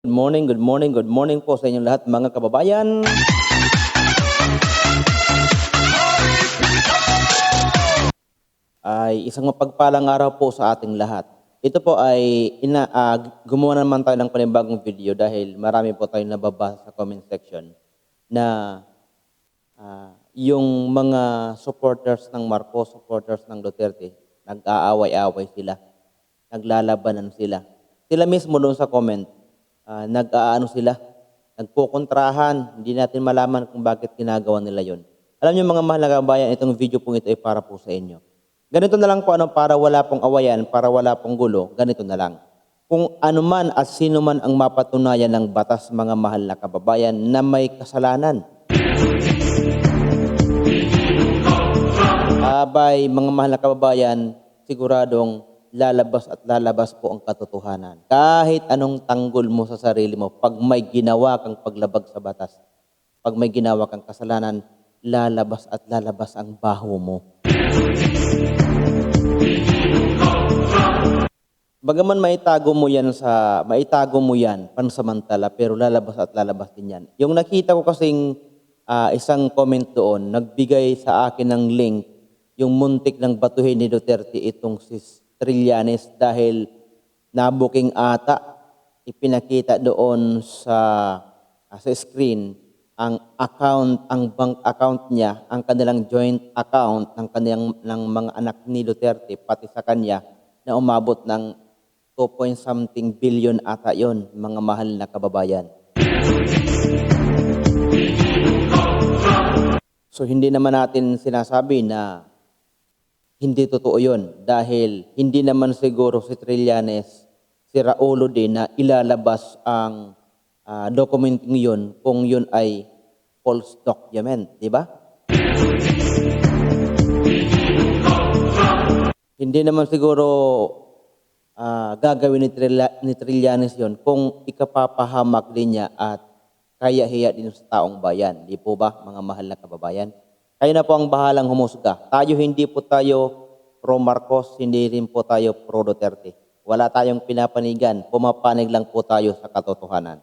Good morning, good morning, good morning po sa inyong lahat mga kababayan. Ay isang mapagpalang araw po sa ating lahat. Ito po ay ina, ah, gumawa naman tayo ng panibagong video dahil marami po tayong nababasa sa comment section na ah, yung mga supporters ng Marcos, supporters ng Duterte, nag-aaway-away sila, naglalabanan sila. Sila mismo doon sa comment, ah, nag-aano sila, nagpukontrahan, hindi natin malaman kung bakit ginagawa nila yon. Alam niyo mga mahal na kabayan, itong video pong ito ay para po sa inyo. Ganito na lang po ano, para wala pong awayan, para wala pong gulo, ganito na lang. Kung ano man at sino man ang mapatunayan ng batas mga mahal na kababayan na may kasalanan, Abay, mga mahal na kababayan, siguradong lalabas at lalabas po ang katotohanan. Kahit anong tanggol mo sa sarili mo, pag may ginawa kang paglabag sa batas, pag may ginawa kang kasalanan, lalabas at lalabas ang baho mo. Bagaman maitago mo yan sa maitago mo yan pansamantala pero lalabas at lalabas din yan. Yung nakita ko kasing ah, isang comment doon, nagbigay sa akin ng link yung muntik ng batuhin ni Duterte itong si Trillanes dahil nabuking ata ipinakita doon sa ah, sa screen ang account ang bank account niya ang kanilang joint account ng kanilang ng mga anak ni Duterte pati sa kanya na umabot ng 2 point something billion ata yon mga mahal na kababayan. So hindi naman natin sinasabi na hindi totoo yon dahil hindi naman siguro si Trillanes, si Raulo din na ilalabas ang ah, documenting yun kung yun ay false document, di ba? Hindi naman siguro ah, gagawin ni, Trilla, ni Trillanes yon kung ikapapahamak din niya at kaya hiya din sa taong bayan. Di po ba, mga mahal na kababayan? Kayo na po ang bahalang humusga. Tayo hindi po tayo pro Marcos, hindi rin po tayo pro Duterte. Wala tayong pinapanigan, pumapanig lang po tayo sa katotohanan.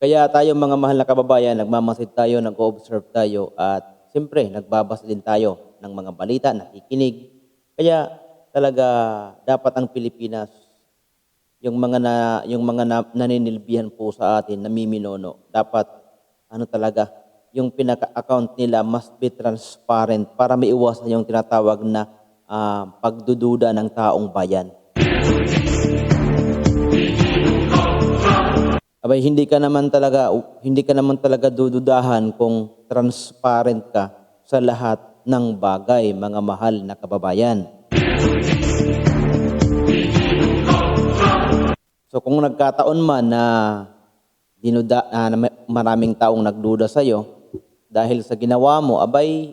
Kaya tayo mga mahal na kababayan, nagmamasid tayo, nag-observe tayo at siyempre nagbabasa din tayo ng mga balita, nakikinig. Kaya talaga dapat ang Pilipinas yung mga na yung mga na, naninilbihan po sa atin namiminono dapat ano talaga yung pinaka-account nila must be transparent para maiwasan yung tinatawag na ah, pagdududa ng taong bayan. Abay, hindi ka naman talaga hindi ka naman talaga dududahan kung transparent ka sa lahat ng bagay, mga mahal na kababayan. So kung nagkataon man na dinuda na may- maraming taong nagduda sa iyo dahil sa ginawa mo, abay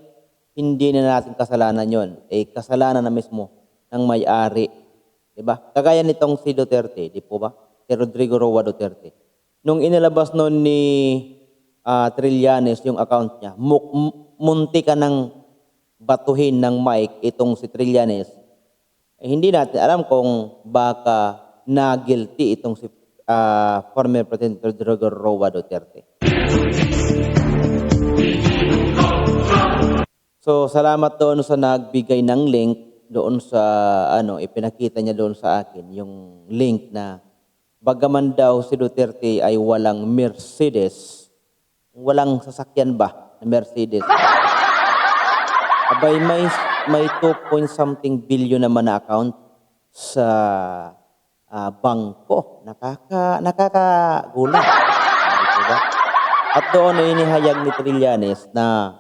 hindi na natin kasalanan 'yon. Eh kasalanan na mismo ng may-ari. 'Di ba? Kagaya nitong si Duterte, di po ba? Si Rodrigo Roa Duterte. Nung inilabas noon ni ah, Trillanes yung account niya, mu- mu- munti ka ng batuhin ng mic itong si Trillanes eh, hindi natin alam kung baka na guilty itong si ah, former President Rodrigo Roa Duterte. So salamat doon sa nagbigay ng link doon sa ano ipinakita niya doon sa akin yung link na bagaman daw si Duterte ay walang Mercedes, walang sasakyan ba na Mercedes? Abay, may, may 2 point something billion naman na account sa ah, bangko. Nakaka, nakakagulat. Hindi ba? At doon ay inihayag ni Trillanes na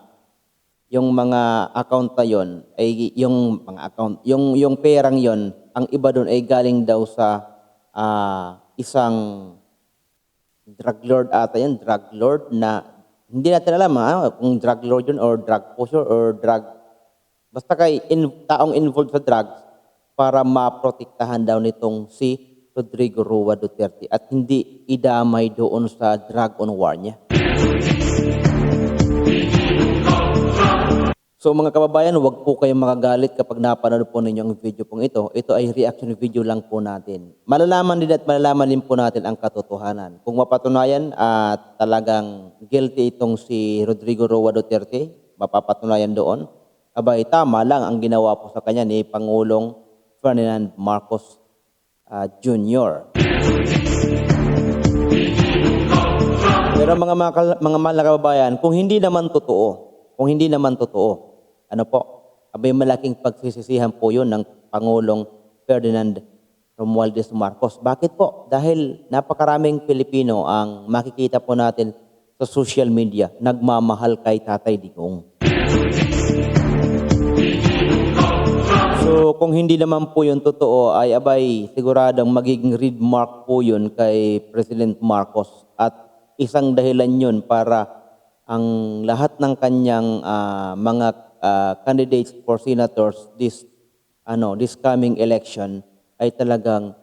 yung mga account na yon ay yung mga account yung yung perang yon ang iba doon ay galing daw sa ah, isang drug lord ata yan, drug lord na hindi natin alam ha, kung drug lord yun or drug pusher or drug basta kay in, taong involved sa drugs para maprotektahan daw nitong si Rodrigo Rua Duterte at hindi idamay doon sa drug on war niya. So mga kababayan, huwag po kayong makagalit kapag napanood po ninyo ang video pong ito. Ito ay reaction video lang po natin. Malalaman din at malalaman din po natin ang katotohanan. Kung mapatunayan at talagang guilty itong si Rodrigo Roa Duterte, mapapatunayan doon, abay tama lang ang ginawa po sa kanya ni Pangulong Ferdinand Marcos ah, Jr. Pero mga mga, mga mahal na kababayan, kung hindi naman totoo, kung hindi naman totoo, ano po, abay malaking pagsisisihan po yun ng Pangulong Ferdinand Romualdez Marcos. Bakit po? Dahil napakaraming Pilipino ang makikita po natin sa social media, nagmamahal kay Tatay Digong. So kung hindi naman po yun totoo ay abay siguradong magiging read mark po yun kay President Marcos at isang dahilan yun para ang lahat ng kanyang ah, mga ah, candidates for senators this ano this coming election ay talagang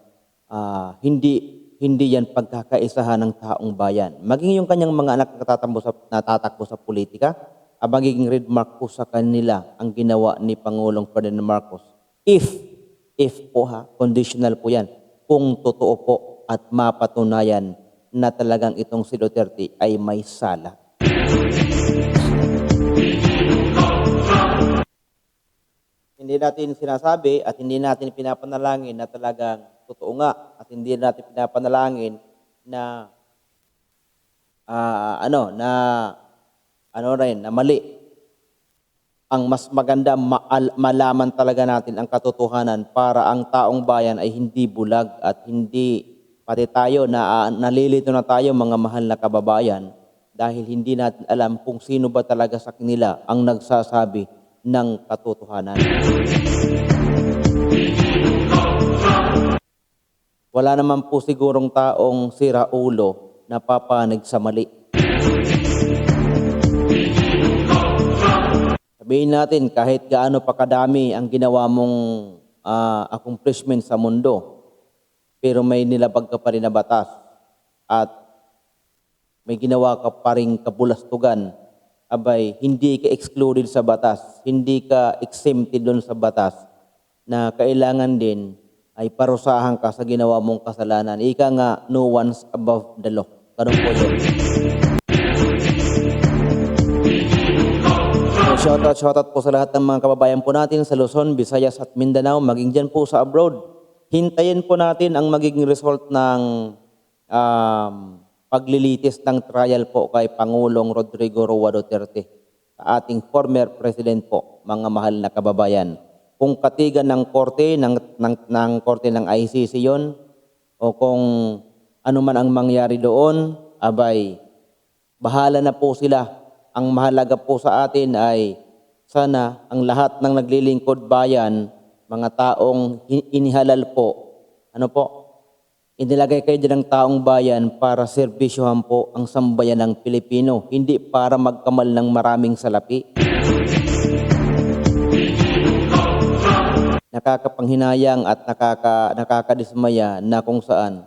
ah, hindi hindi yan pagkakaisahan ng taong bayan. Maging yung kanyang mga anak na tatakbo sa, natatakbo sa politika, ang magiging red mark po sa kanila ang ginawa ni Pangulong Ferdinand Marcos. If, if po ha, conditional po yan, kung totoo po at mapatunayan na talagang itong si Duterte ay may sala. Hindi natin sinasabi at hindi natin pinapanalangin na talagang totoo nga at hindi natin pinapanalangin na ah, ano na ano rin na mali. Ang mas maganda maal- malaman talaga natin ang katotohanan para ang taong bayan ay hindi bulag at hindi pati tayo na ah, nalilito na tayo mga mahal na kababayan dahil hindi natin alam kung sino ba talaga sa kanila ang nagsasabi ng katotohanan. Wala naman po sigurong taong sira ulo na papanig sa mali. Sabihin natin kahit gaano pa kadami ang ginawa mong ah, accomplishment sa mundo, pero may nilabag ka pa rin na batas at may ginawa ka pa rin kabulastugan, abay, hindi ka excluded sa batas, hindi ka exempted doon sa batas, na kailangan din ay parusahan ka sa ginawa mong kasalanan. Ika nga, no one's above the law. Ganun po yun. So, shoutout, shoutout po sa lahat ng mga kababayan po natin sa Luzon, Visayas at Mindanao, maging dyan po sa abroad. Hintayin po natin ang magiging result ng um, paglilitis ng trial po kay Pangulong Rodrigo Roa Duterte, sa ating former president po, mga mahal na kababayan. Kung katigan ng korte, ng, ng, ng korte ng ICC yon o kung ano man ang mangyari doon, abay, bahala na po sila. Ang mahalaga po sa atin ay sana ang lahat ng naglilingkod bayan, mga taong inihalal po, ano po, inilagay kayo dyan ng taong bayan para serbisyohan po ang sambayan ng Pilipino, hindi para magkamal ng maraming salapi. Nakakapanghinayang at nakaka, nakakadismaya na kung saan,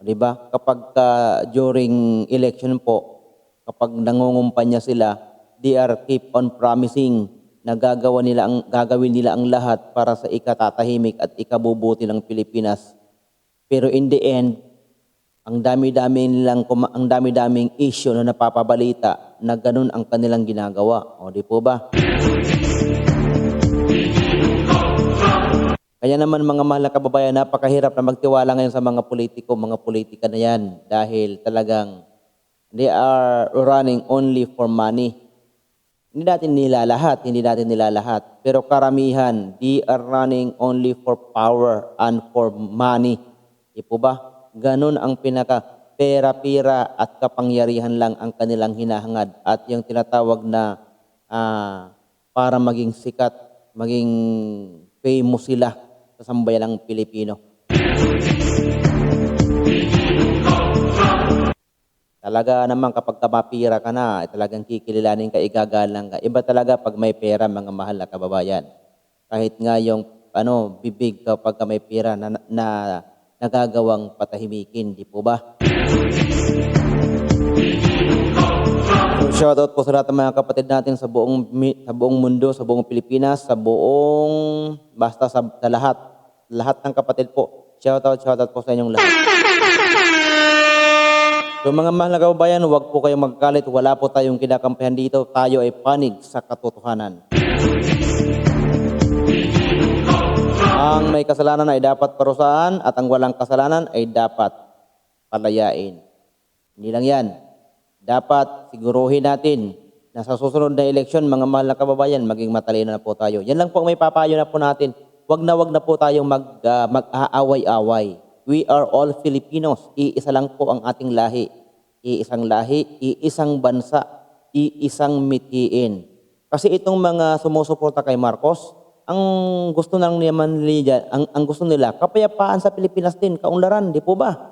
di ba? Kapag ka during election po, kapag nangungumpanya sila, they are keep on promising na gagawa nila ang gagawin nila ang lahat para sa ikatatahimik at ikabubuti ng Pilipinas. Pero in the end, ang dami-dami nilang ang dami-daming issue na napapabalita na ganun ang kanilang ginagawa. O di po ba? Kaya naman mga mahal na kababayan, napakahirap na magtiwala ngayon sa mga politiko, mga politika na yan dahil talagang they are running only for money. Hindi natin nila lahat, hindi natin nila lahat. Pero karamihan, they are running only for power and for money. Di po ba? Ganun ang pinaka pera-pera at kapangyarihan lang ang kanilang hinahangad. At yung tinatawag na ah, para maging sikat, maging famous sila sa sambayan ng Pilipino. Talaga naman kapag kamapira ka na, eh, talagang kikililanin ka, igagalang ka. Iba talaga pag may pera, mga mahal na kababayan. Kahit nga yung ano, bibig kapag ka may pera na, na nagagawang patahimikin, di po ba? So, Shoutout po sa lahat ng mga kapatid natin sa buong sa buong mundo, sa buong Pilipinas, sa buong basta sa, sa lahat. Lahat ng kapatid po. Shoutout, shoutout po sa inyong lahat. So mga mahal na kababayan, huwag po kayong magkalit. Wala po tayong kinakampihan dito. Tayo ay panig sa katotohanan. Ang may kasalanan ay dapat parusahan at ang walang kasalanan ay dapat palayain. Hindi lang yan. Dapat siguruhin natin na sa susunod na eleksyon, mga mahal na kababayan, maging matalino na po tayo. Yan lang po ang may papayo na po natin. Wag na wag na po tayong mag, ah, mag-aaway-away. We are all Filipinos. Iisa lang po ang ating lahi. Iisang lahi, iisang bansa, iisang mitiin. Kasi itong mga sumusuporta kay Marcos, ang gusto nang naman nila, ang, ang gusto nila, kapayapaan sa Pilipinas din, kaunlaran, di po ba?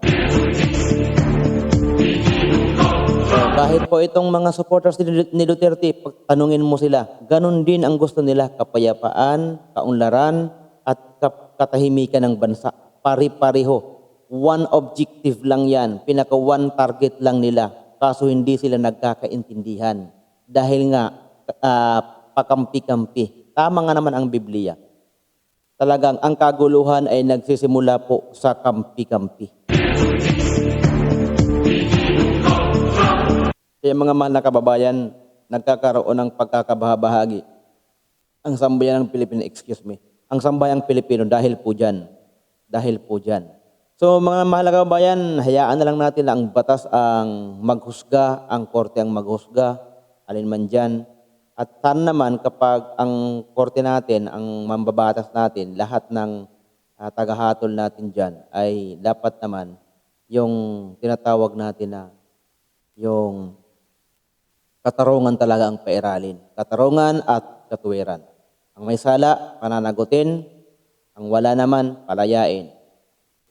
Kahit po itong mga supporters ni Duterte, tanungin mo sila, ganun din ang gusto nila, kapayapaan, kaunlaran, at katahimikan ng bansa. Pari-pariho. One objective lang yan. Pinaka one target lang nila. Kaso hindi sila nagkakaintindihan. Dahil nga, ah, pakampi-kampi. Tama nga naman ang Biblia. Talagang ang kaguluhan ay nagsisimula po sa kampi-kampi. Kaya mga mahal na kababayan, nagkakaroon ng pagkakabahabahagi. Ang sambayan ng Pilipino, excuse me, ang sambayang Pilipino dahil po dyan. Dahil po dyan. So mga mahal na kababayan, hayaan na lang natin na ang batas ang maghusga, ang korte ang maghusga, alin man dyan. At sana naman kapag ang korte natin, ang mambabatas natin, lahat ng ah, tagahatol natin dyan ay dapat naman yung tinatawag natin na yung katarungan talaga ang pairalin. Katarungan at katuwiran. Ang may sala, pananagutin. Ang wala naman, palayain.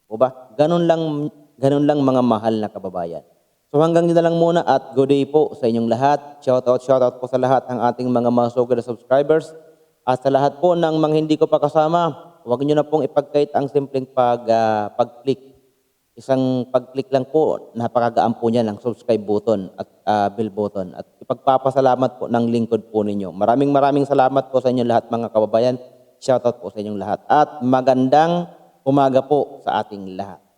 O ba? Ganun lang, ganun lang mga mahal na kababayan. So hanggang dito lang muna at good day po sa inyong lahat. Shoutout, shoutout po sa lahat ng ating mga masugod na subscribers. At sa lahat po ng mga hindi ko pa kasama, huwag niyo na pong ipagkait ang simpleng pag, ah, pag-click Isang pag-click lang po, napakagaan po niya ng subscribe button at ah, bell button. At ipagpapasalamat po ng lingkod po ninyo. Maraming maraming salamat po sa inyo lahat mga kababayan. Shoutout po sa inyong lahat. At magandang umaga po sa ating lahat.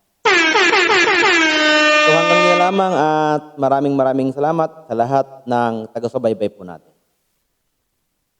So hanggang dito lamang at maraming maraming salamat sa lahat ng taga-subaybay po natin.